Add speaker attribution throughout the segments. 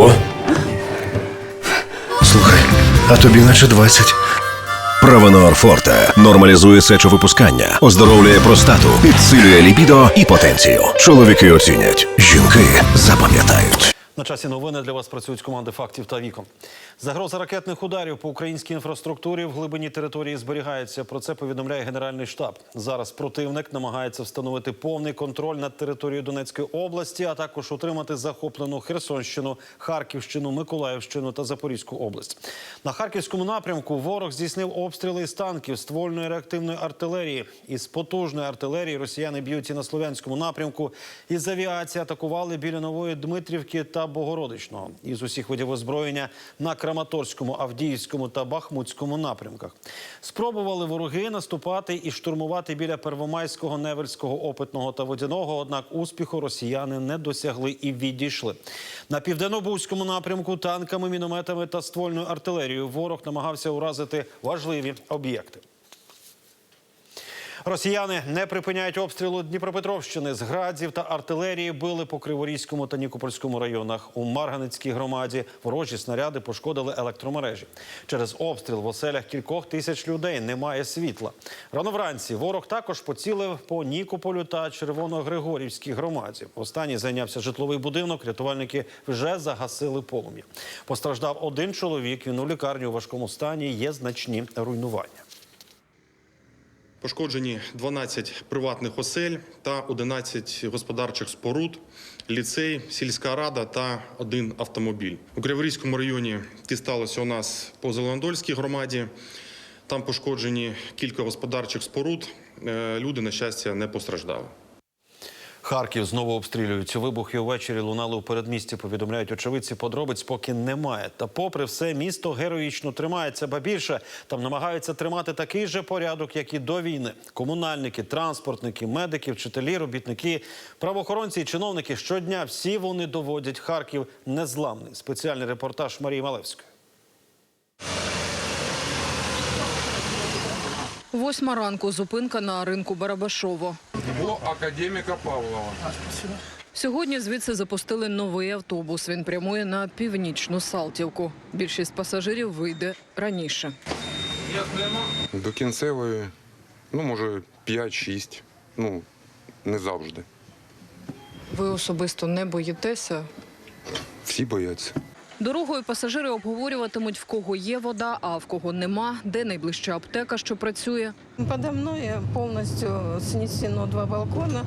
Speaker 1: Ого. Слухай, а тобі наче 20.
Speaker 2: Провенор Форте нормалізує сечовипускання, оздоровлює простату, підсилює ліпідо і потенцію. Чоловіки оцінять, жінки запам'ятають.
Speaker 3: На часі новини для вас працюють команди фактів та вікон. Загроза ракетних ударів по українській інфраструктурі в глибині території зберігається. Про це повідомляє Генеральний штаб. Зараз противник намагається встановити повний контроль над територією Донецької області, а також утримати захоплену Херсонщину, Харківщину, Миколаївщину та Запорізьку область. На харківському напрямку ворог здійснив обстріли з танків, ствольної реактивної артилерії. Із потужної артилерії росіяни б'ють і на слов'янському напрямку. Із авіації атакували біля нової Дмитрівки та Богородичного. Із усіх видів озброєння на Краматорському, Авдіївському та Бахмутському напрямках. Спробували вороги наступати і штурмувати біля Первомайського, Невельського, Опитного та Водяного. Однак успіху росіяни не досягли і відійшли. На південно-бузькому напрямку танками, мінометами та ствольною артилерією ворог намагався уразити важливі об'єкти. Росіяни не припиняють обстрілу Дніпропетровщини. З градів та артилерії били по Криворізькому та Нікопольському районах. У Марганецькій громаді ворожі снаряди пошкодили електромережі. Через обстріл в оселях кількох тисяч людей немає світла. Рано вранці ворог також поцілив по Нікополю та Червоногригорівській громаді. Останній зайнявся житловий будинок. Рятувальники вже загасили полум'я. Постраждав один чоловік. Він у лікарні у важкому стані. Є значні руйнування.
Speaker 4: Пошкоджені 12 приватних осель та 11 господарчих споруд, ліцей, сільська рада та один автомобіль. У Криворізькому районі дісталося у нас по Зеленодольській громаді. Там пошкоджені кілька господарчих споруд. Е, Люди, на щастя, не постраждали.
Speaker 3: Харків знову обстрілюють. Вибухи увечері лунали у передмісті. Повідомляють очевидці. Подробиць поки немає. Та, попри все, місто героїчно тримається, ба більше там намагаються тримати такий же порядок, як і до війни. Комунальники, транспортники, медики, вчителі, робітники, правоохоронці і чиновники щодня всі вони доводять Харків незламний. Спеціальний репортаж Марії Малевської.
Speaker 5: Восьма ранку зупинка на ринку Барабашово.
Speaker 6: До академіка Павлова.
Speaker 5: Сьогодні звідси запустили новий автобус. Він прямує на північну Салтівку. Більшість пасажирів вийде раніше.
Speaker 6: До кінцевої, ну, може, 5-6. Ну, не завжди.
Speaker 5: Ви особисто не боїтеся?
Speaker 6: Всі бояться.
Speaker 5: Дорогою пасажири обговорюватимуть, в кого є вода, а в кого нема, де найближча аптека, що працює.
Speaker 7: Подо мной полностью снесено два балкона,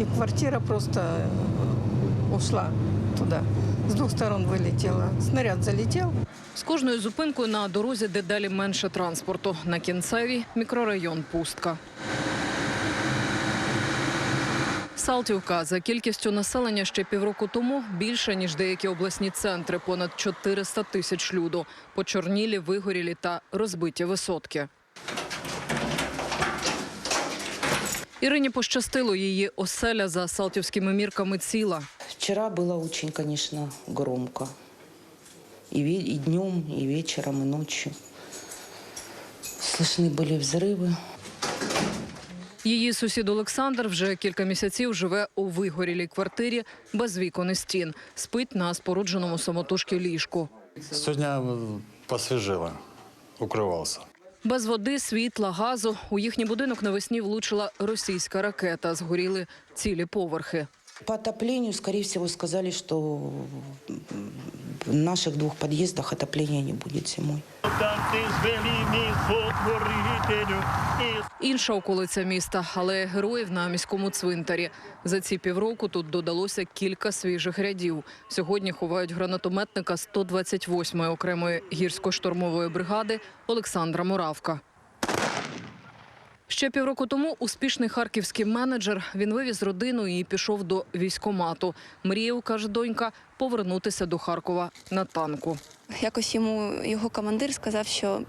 Speaker 7: и квартира просто э, ушла туда. С двух сторон вылетела. Снаряд залетел.
Speaker 5: З кожною зупинкою на дорозі дедалі менше транспорту. На кінцевій мікрорайон Пустка. Салтівка за кількістю населення ще півроку тому більше, ніж деякі обласні центри, понад 400 тисяч люду. Почорнілі, вигорілі та розбиті висотки. Ірині пощастило, її оселя за салтівськими мірками ціла.
Speaker 8: Вчера было очень, конечно, громко. И, ве- и днем, и вечером, и ночью. Слышны были взрывы.
Speaker 5: Її сусід Олександр вже кілька місяців живе у вигорілій квартирі без вікон і стін. Спить на спорудженому самотужки ліжку.
Speaker 9: Сьогодні посвежело, укривався.
Speaker 5: Без води, світла, газу у їхній будинок навесні влучила російська ракета. Згоріли цілі поверхи.
Speaker 8: По отоплению, скорее всего, сказали, что в наших двух подъездах отопления не будет зимой.
Speaker 5: Інша околиця міста, але героїв на міському цвинтарі. За ці півроку тут додалося кілька свіжих рядів. Сьогодні ховають гранатометника 128-ї окремої гірсько-штурмової бригади Олександра Муравка. Ще півроку тому успішний харківський менеджер він вивіз родину і пішов до військомату. Мріяв, каже донька, повернутися до Харкова на танку.
Speaker 10: Якось йому його командир сказав, що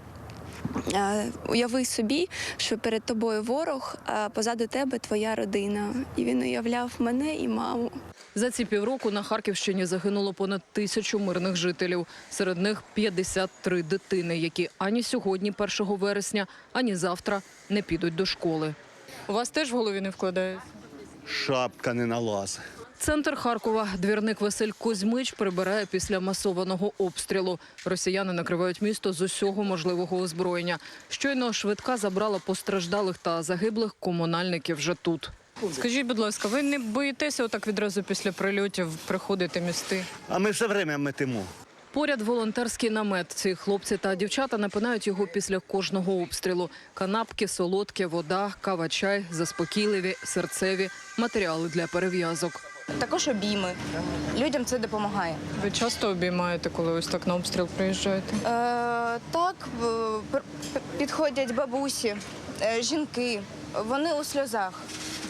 Speaker 10: уяви собі, що перед тобою ворог, а позаду тебе твоя родина. І він уявляв мене і маму.
Speaker 5: За ці півроку на Харківщині загинуло понад тисячу мирних жителів. Серед них 53 дитини, які ані сьогодні, 1 вересня, ані завтра не підуть до школи. У вас теж в голові не вкладається?
Speaker 9: Шапка не налаз.
Speaker 5: Центр Харкова. Двірник Василь Кузьмич прибирає після масованого обстрілу. Росіяни накривають місто з усього можливого озброєння. Щойно швидка забрала постраждалих та загиблих комунальників вже тут. Скажіть, будь ласка, ви не боїтеся отак відразу після прильотів приходити місти?
Speaker 1: А ми все время метимо.
Speaker 5: Поряд волонтерський намет. Ці хлопці та дівчата напинають його після кожного обстрілу. Канапки, солодке, вода, кава, чай, заспокійливі, серцеві, матеріали для перев'язок.
Speaker 11: Також обійми. Людям це допомагає.
Speaker 5: Ви часто обіймаєте, коли ось так на обстріл приїжджаєте?
Speaker 11: Е, так, підходять бабусі, е, жінки, вони у сльозах.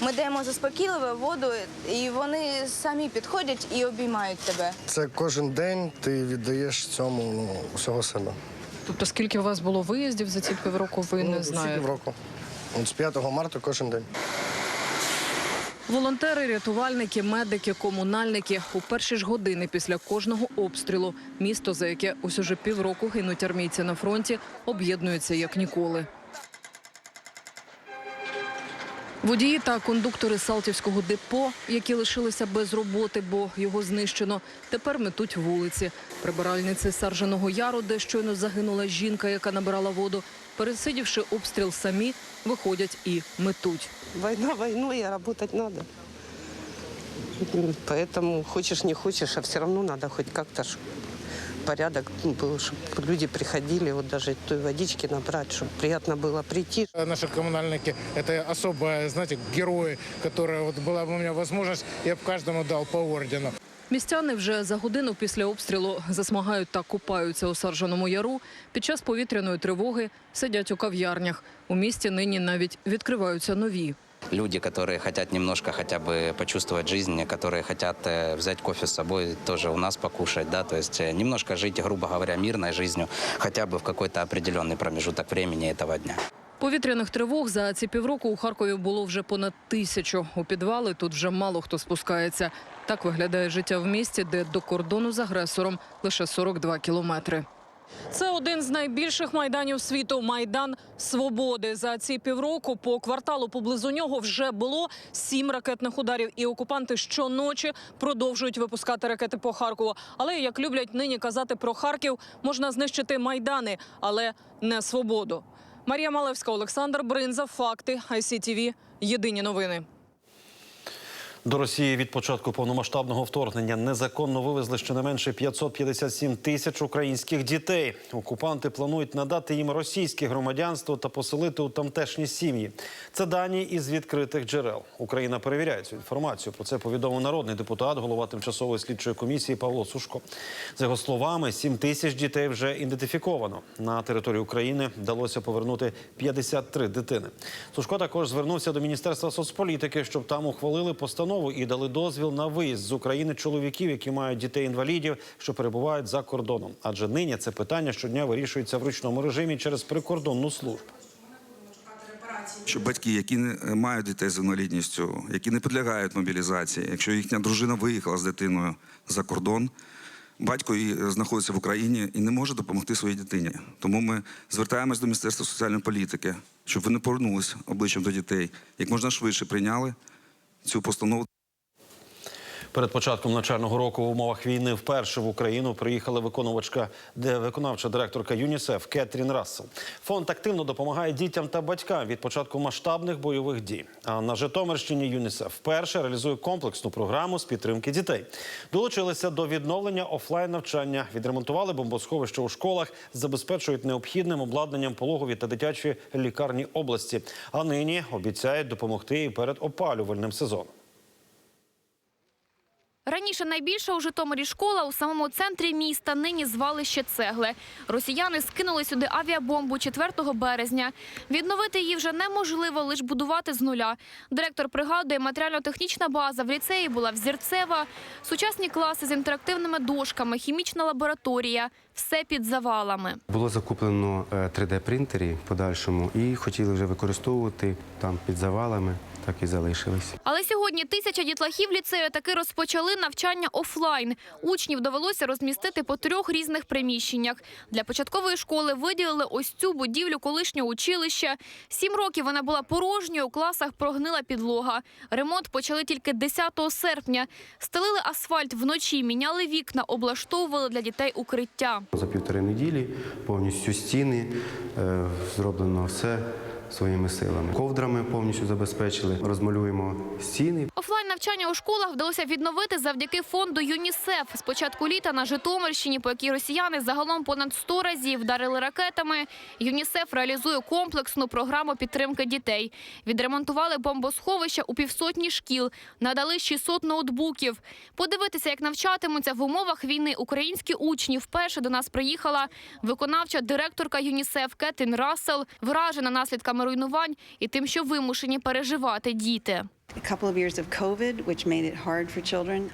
Speaker 11: Ми даємо заспокійливе воду, і вони самі підходять і обіймають тебе.
Speaker 1: Це кожен день ти віддаєш цьому ну, усього себе.
Speaker 5: Тобто, скільки у вас було виїздів за ці півроку, ви не
Speaker 1: Ну, всі
Speaker 5: знаєте?
Speaker 1: півроку. От з 5 марта кожен день.
Speaker 5: Волонтери, рятувальники, медики, комунальники у перші ж години після кожного обстрілу місто, за яке ось уже півроку гинуть армійці на фронті, об'єднується як ніколи. Водії та кондуктори Салтівського депо, які лишилися без роботи, бо його знищено, тепер метуть вулиці. Прибиральниці Саржаного Яру, де щойно загинула жінка, яка набирала воду, пересидівши обстріл самі, виходять і метуть.
Speaker 7: Война войной, а работать надо. Поэтому хочешь не хочешь, а все надо хоть как-то ж порядок ну, был, чтобы люди приходили, вот даже той водички набрать, чтобы приятно было прийти.
Speaker 9: Наши коммунальники – это особые, знаете, герои, которые вот была бы у меня возможность, я бы каждому дал по ордену.
Speaker 5: Містяни вже за годину після обстрілу засмагають та купаються у Саржаному яру. Під час повітряної тривоги сидять у кав'ярнях. У місті нині навіть відкриваються нові.
Speaker 12: Люди, которые хотят немножко хотя бы почувствовать жизнь, которые хотят э, взять кофе с собой, тоже у нас покушать, да, то есть э, немножко жить, грубо говоря, мирной жизнью, хотя бы в какой-то определенный промежуток времени этого дня.
Speaker 5: Повітряних тривог за ці півроку у Харкові було вже понад тисячу. У підвали тут вже мало хто спускається. Так виглядає життя в місті, де до кордону з агресором лише 42 кілометри. Це один з найбільших майданів світу майдан свободи. За ці півроку по кварталу поблизу нього вже було сім ракетних ударів, і окупанти щоночі продовжують випускати ракети по Харкову. Але як люблять нині казати про Харків, можна знищити майдани, але не свободу. Марія Малевська, Олександр Бринза. Факти ICTV. Єдині новини.
Speaker 3: До Росії від початку повномасштабного вторгнення незаконно вивезли щонайменше 557 тисяч українських дітей. Окупанти планують надати їм російське громадянство та поселити у тамтешні сім'ї. Це дані із відкритих джерел. Україна перевіряє цю інформацію. Про це повідомив народний депутат, голова тимчасової слідчої комісії Павло Сушко. За його словами, 7 тисяч дітей вже ідентифіковано. На територію України вдалося повернути 53 дитини. Сушко також звернувся до міністерства соцполітики, щоб там ухвалили постанову і дали дозвіл на виїзд з України чоловіків, які мають дітей-інвалідів, що перебувають за кордоном. Адже нині це питання щодня вирішується в ручному режимі через прикордонну службу.
Speaker 6: Що батьки, які не мають дітей з інвалідністю, які не підлягають мобілізації, якщо їхня дружина виїхала з дитиною за кордон, батько і знаходиться в Україні і не може допомогти своїй дитині. Тому ми звертаємось до Міністерства соціальної політики, щоб вони повернулись обличчям до дітей, як можна швидше прийняли цю постанову.
Speaker 3: Перед початком навчального року в умовах війни вперше в Україну приїхала виконувачка, де виконавча директорка ЮНІСЕФ Кетрін Рассел. Фонд активно допомагає дітям та батькам від початку масштабних бойових дій. А на Житомирщині ЮНІСЕФ вперше реалізує комплексну програму з підтримки дітей. Долучилися до відновлення офлайн навчання, відремонтували бомбосховища у школах, забезпечують необхідним обладнанням пологові та дитячі лікарні області. А нині обіцяють допомогти і перед опалювальним сезоном.
Speaker 10: Раніше найбільша у Житомирі школа у самому центрі міста. Нині звалище цегли. Росіяни скинули сюди авіабомбу 4 березня. Відновити її вже неможливо, лише будувати з нуля. Директор пригадує, матеріально-технічна база в ліцеї була взірцева, сучасні класи з інтерактивними дошками, хімічна лабораторія. Все під завалами.
Speaker 13: Було закуплено 3D-принтері в подальшому і хотіли вже використовувати там під завалами. Так і залишились.
Speaker 10: Але сьогодні тисяча дітлахів ліцею таки розпочали навчання офлайн. Учнів довелося розмістити по трьох різних приміщеннях. Для початкової школи виділили ось цю будівлю колишнього училища. Сім років вона була порожньою, у класах прогнила підлога. Ремонт почали тільки 10 серпня. Стелили асфальт вночі, міняли вікна, облаштовували для дітей укриття.
Speaker 13: За півтори неділі повністю стіни е, зроблено все своїми силами. Ковдрами повністю забезпечили, розмалюємо стіни.
Speaker 10: Офлайн навчання у школах вдалося відновити завдяки фонду ЮНІСЕФ. З початку літа на Житомирщині, по якій росіяни загалом понад 100 разів вдарили ракетами, ЮНІСЕФ реалізує комплексну програму підтримки дітей. Відремонтували бомбосховища у півсотні шкіл, надали 600 ноутбуків. Подивитися, як навчатимуться в умовах війни українські учні. Вперше до нас приїхала виконавча директорка ЮНІСЕФ Кетрін Рассел, вражена наслідками руйнувань і тим, що вимушені переживати діти.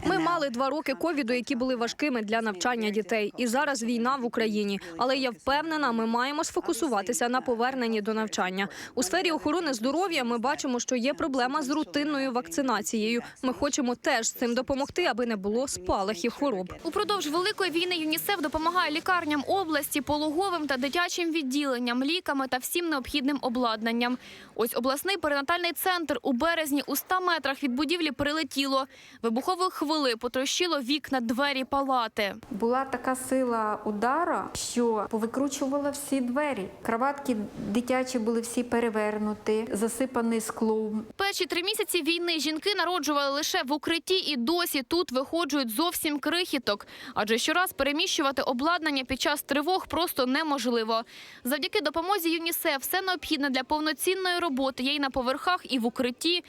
Speaker 14: Ми мали два роки ковіду, які були важкими для навчання дітей. І зараз війна в Україні. Але я впевнена, ми маємо сфокусуватися на поверненні до навчання. У сфері охорони здоров'я ми бачимо, що є проблема з рутинною вакцинацією. Ми хочемо теж з цим допомогти, аби не було спалахів хвороб.
Speaker 10: Упродовж великої війни ЮНІСЕФ допомагає лікарням області, пологовим та дитячим відділенням, ліками та всім необхідним обладнанням. Ось обласний перинатальний центр у березні у 100 метрах від будівлі прилетіло. Вибухової хвили потрощило вікна, двері палати.
Speaker 15: Була така сила удара, що повикручувала всі двері. Кроватки дитячі були всі перевернуті, засипані склом.
Speaker 10: Перші три місяці війни жінки народжували лише в укритті і досі тут виходжують зовсім крихіток. Адже щораз переміщувати обладнання під час тривог просто неможливо. Завдяки допомозі ЮНІСЕФ все необхідне для повноцінної роботи є й на поверхах, і в укритті.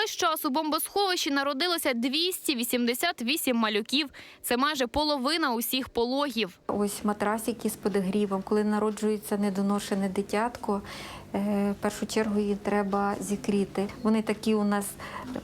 Speaker 10: Весь час у бомбосховищі народилося 288 малюків. Це майже половина усіх пологів.
Speaker 15: Ось матрасики з подогрівом. Коли народжується недоношене дитятко, в першу чергу її треба зікріти. Вони такі у нас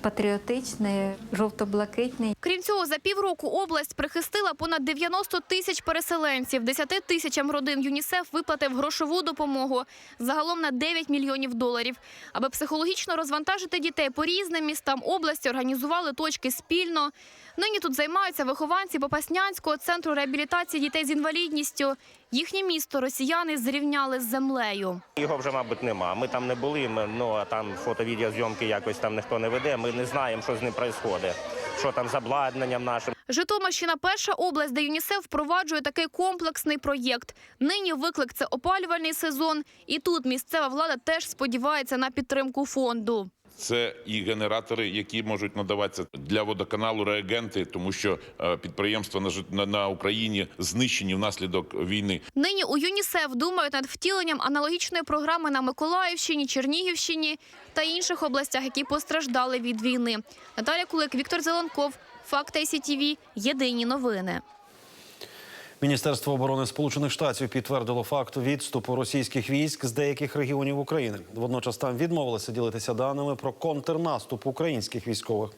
Speaker 15: патріотичні, жовто-блакитні.
Speaker 10: Крім цього, за півроку область прихистила понад 90 тисяч переселенців. 10 тисячам родин ЮНІСЕФ виплатив грошову допомогу загалом на 9 мільйонів доларів. Аби психологічно розвантажити дітей по різним містам області, організували точки спільно. Нині тут займаються вихованці Попаснянського центру реабілітації дітей з інвалідністю. Їхнє місто росіяни зрівняли з землею.
Speaker 16: Його вже, мабуть, нема. Ми там не були. Ми, ну а там фото-відеозйомки якось там ніхто не веде. Ми не знаємо, що з ним відбувається. Що там з обладнанням нашим.
Speaker 10: Житомирщина – перша область, де ЮНІСЕФ впроваджує такий комплексний проєкт. Нині виклик – це опалювальний сезон. І тут місцева влада теж сподівається на підтримку фонду.
Speaker 17: Це і генератори, які можуть надаватися для водоканалу реагенти, тому що е, підприємства на, на Україні знищені внаслідок війни.
Speaker 10: Нині у ЮНІСЕФ думають над втіленням аналогічної програми на Миколаївщині, Чернігівщині та інших областях, які постраждали від війни. Наталя Кулик, Віктор Зеленков, Факт ICTV, Єдині новини.
Speaker 3: Міністерство оборони Сполучених Штатів підтвердило факт відступу російських військ з деяких регіонів України. Водночас там відмовилися ділитися даними про контрнаступ українських військових.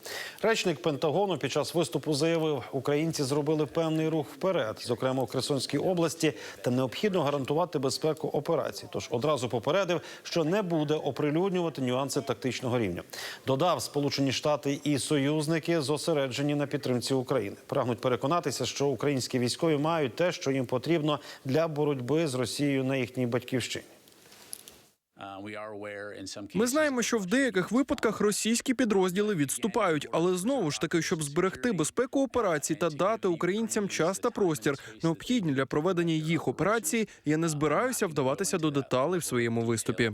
Speaker 3: Речник Пентагону під час виступу заявив, українці зробили певний рух вперед, зокрема у Херсонській області, та необхідно гарантувати безпеку операцій. Тож одразу попередив, що не буде оприлюднювати нюанси тактичного рівня. Додав, Сполучені Штати і союзники зосереджені на підтримці України. Прагнуть переконатися, що українські військові мають те, що їм потрібно для боротьби з Росією на їхній батьківщині.
Speaker 18: Ми знаємо, що в деяких випадках російські підрозділи відступають, але знову ж таки, щоб зберегти безпеку операцій та дати українцям час та простір, необхідні для проведення їх операцій, я не збираюся вдаватися до деталей в своєму виступі.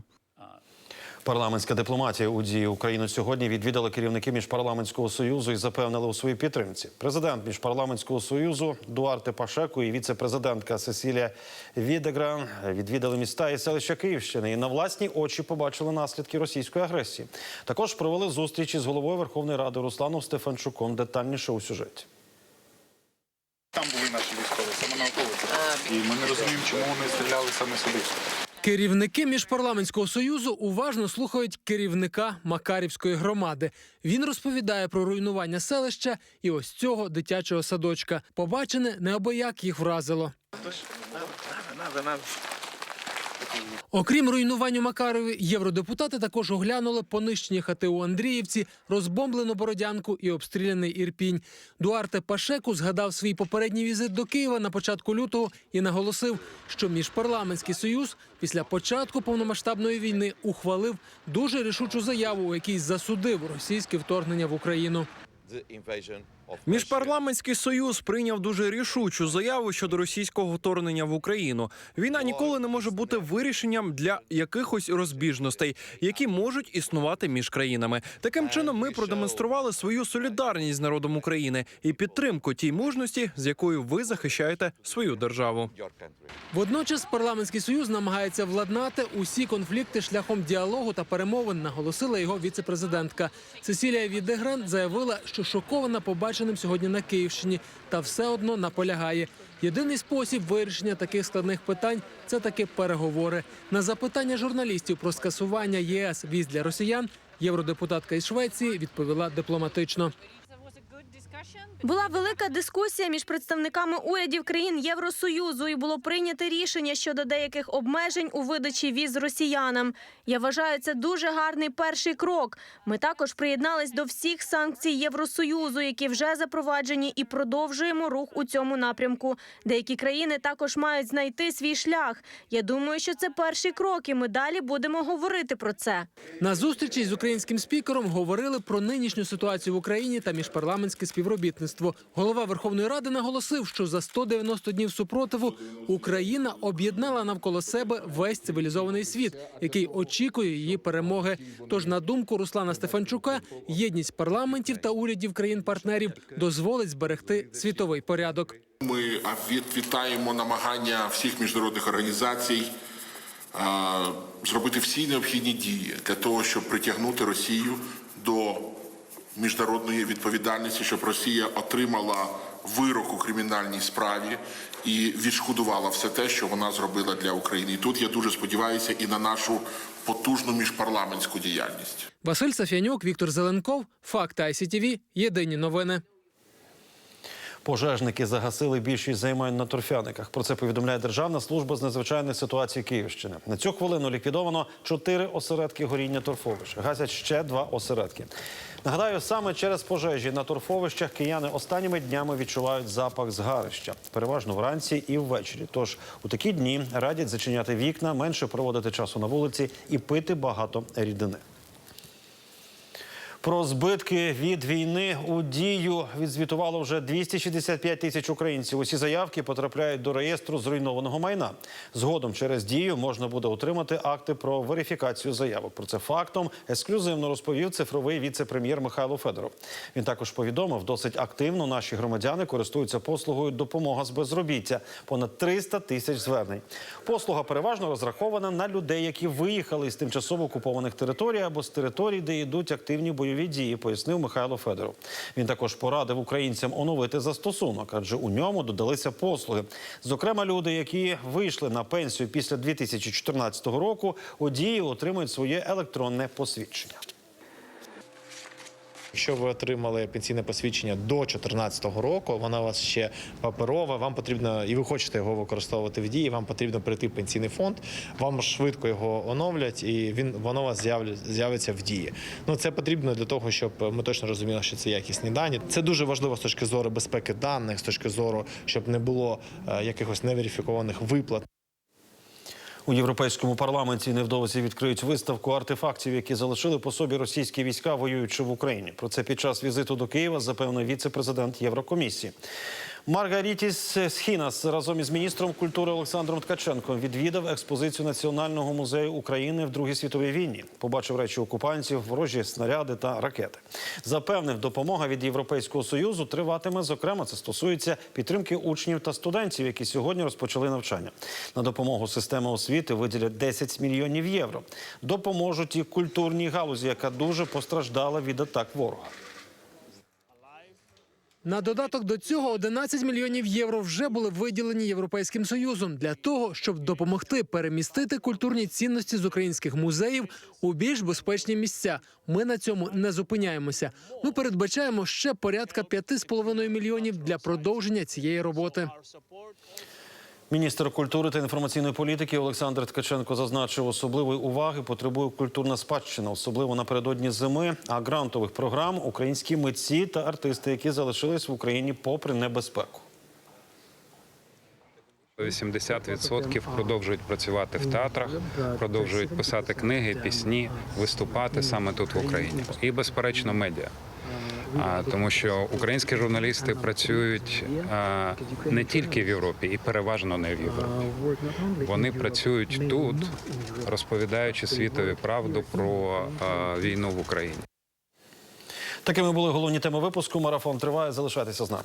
Speaker 3: Парламентська дипломатія у дії Україну сьогодні відвідали керівники міжпарламентського союзу і запевнили у своїй підтримці. Президент міжпарламентського союзу Дуарте Пашеку і віце-президентка Сесілія Відегран відвідали міста і селища Київщини і на власні очі побачили наслідки російської агресії. Також провели зустрічі з головою Верховної Ради Русланом Стефанчуком. Детальніше у сюжеті.
Speaker 19: Там були наші військові, саме на околиці. І ми не розуміємо, чому вони стріляли саме сюди.
Speaker 20: Керівники міжпарламентського союзу уважно слухають керівника Макарівської громади. Він розповідає про руйнування селища і ось цього дитячого садочка. Побачене неабияк їх вразило.
Speaker 19: Надо, надо.
Speaker 20: Окрім руйнувань Макарові, євродепутати також оглянули понищені хати у Андріївці, розбомблену Бородянку і обстріляний Ірпінь. Дуарте Пашеку згадав свій попередній візит до Києва на початку лютого і наголосив, що міжпарламентський союз після початку повномасштабної війни ухвалив дуже рішучу заяву, у якій засудив російське вторгнення в Україну.
Speaker 18: Міжпарламентський союз прийняв дуже рішучу заяву щодо російського вторгнення в Україну. Війна ніколи не може бути вирішенням для якихось розбіжностей, які можуть існувати між країнами. Таким чином, ми продемонстрували свою солідарність з народом України і підтримку тій мужності, з якою ви захищаєте свою державу.
Speaker 20: Водночас парламентський союз намагається владнати усі конфлікти шляхом діалогу та перемовин, наголосила його віцепрезидентка. Цесілія Відегран заявила, що шокована побаченим сьогодні на Київщині, та все одно наполягає. Єдиний спосіб вирішення таких складних питань це таки переговори. На запитання журналістів про скасування ЄС віз для росіян євродепутатка із Швеції відповіла дипломатично.
Speaker 14: Була велика дискусія між представниками урядів країн Євросоюзу, і було прийнято рішення щодо деяких обмежень у видачі віз росіянам. Я вважаю, це дуже гарний перший крок. Ми також приєднались до всіх санкцій Євросоюзу, які вже запроваджені, і продовжуємо рух у цьому напрямку. Деякі країни також мають знайти свій шлях. Я думаю, що це перший крок, і ми далі будемо говорити про це.
Speaker 20: На зустрічі з українським спікером говорили про нинішню ситуацію в Україні та міжпарламентське співробітництво. Голова Верховної Ради наголосив, що за 190 днів супротиву Україна об'єднала навколо себе весь цивілізований світ, який очікує її перемоги. Тож, на думку Руслана Стефанчука, єдність парламентів та урядів країн-партнерів дозволить зберегти світовий порядок.
Speaker 21: Ми вітаємо намагання всіх міжнародних організацій зробити всі необхідні дії для того, щоб притягнути Росію до міжнародної відповідальності, щоб Росія отримала вирок у кримінальній справі і відшкодувала все те, що вона зробила для України. І тут я дуже сподіваюся і на нашу потужну міжпарламентську діяльність.
Speaker 20: Василь Сафянюк, Віктор Зеленков, Факт ICTV, Єдині новини.
Speaker 3: Пожежники загасили більшість займань на торфяниках. Про це повідомляє Державна служба з надзвичайних ситуацій Київщини. На цю хвилину ліквідовано чотири осередки горіння торфовищ. Гасять ще два осередки. Нагадаю, саме через пожежі на торфовищах кияни останніми днями відчувають запах згарища, переважно вранці і ввечері. Тож у такі дні радять зачиняти вікна, менше проводити часу на вулиці і пити багато рідини. Про збитки від війни у дію відзвітувало вже 265 тисяч українців. Усі заявки потрапляють до реєстру зруйнованого майна. Згодом через дію можна буде отримати акти про верифікацію заявок. Про це фактом ексклюзивно розповів цифровий віце-прем'єр Михайло Федоров. Він також повідомив, досить активно наші громадяни користуються послугою допомога з безробіття. Понад 300 тисяч звернень. Послуга переважно розрахована на людей, які виїхали з тимчасово окупованих територій або з територій, де йдуть активні бойові дії, пояснив Михайло Федоров. Він також порадив українцям оновити застосунок, адже у ньому додалися послуги. Зокрема, люди, які вийшли на пенсію після 2014 року, у дії отримують своє електронне посвідчення.
Speaker 22: Якщо ви отримали пенсійне посвідчення до 2014 року, воно у вас ще паперове, вам потрібно, і ви хочете його використовувати в дії, вам потрібно прийти в пенсійний фонд, вам швидко його оновлять, і він воно у вас з'явиться в дії. Ну це потрібно для того, щоб ми точно розуміли, що це якісні дані. Це дуже важливо з точки зору безпеки даних, з точки зору, щоб не було е, якихось неверифікованих виплат.
Speaker 3: У європейському парламенті невдовзі відкриють виставку артефактів, які залишили по собі російські війська, воюючи в Україні. Про це під час візиту до Києва запевнив віце-президент Єврокомісії. Маргарітіс Схінас разом із міністром культури Олександром Ткаченком відвідав експозицію Національного музею України в Другій світовій війні. Побачив речі окупантів, ворожі снаряди та ракети. Запевнив, допомога від Європейського союзу триватиме. Зокрема, це стосується підтримки учнів та студентів, які сьогодні розпочали навчання. На допомогу системи освіти виділять 10 мільйонів євро. Допоможуть і культурній галузі, яка дуже постраждала від атак ворога.
Speaker 20: На додаток до цього 11 мільйонів євро вже були виділені Європейським Союзом для того, щоб допомогти перемістити культурні цінності з українських музеїв у більш безпечні місця. Ми на цьому не зупиняємося. Ми передбачаємо ще порядка 5,5 мільйонів для продовження цієї роботи.
Speaker 3: Міністр культури та інформаційної політики Олександр Ткаченко зазначив, особливої уваги потребує культурна спадщина, особливо напередодні зими, а грантових програм українські митці та артисти, які залишились в Україні попри небезпеку.
Speaker 23: 80% продовжують працювати в театрах, продовжують писати книги, пісні, виступати саме тут в Україні. І, безперечно, медіа. А, тому що українські журналісти працюють не тільки в Європі, і переважно не в Європі. Вони працюють тут, розповідаючи світові правду про війну в Україні.
Speaker 3: Такими були головні теми випуску. Марафон триває. Залишайтеся з нами.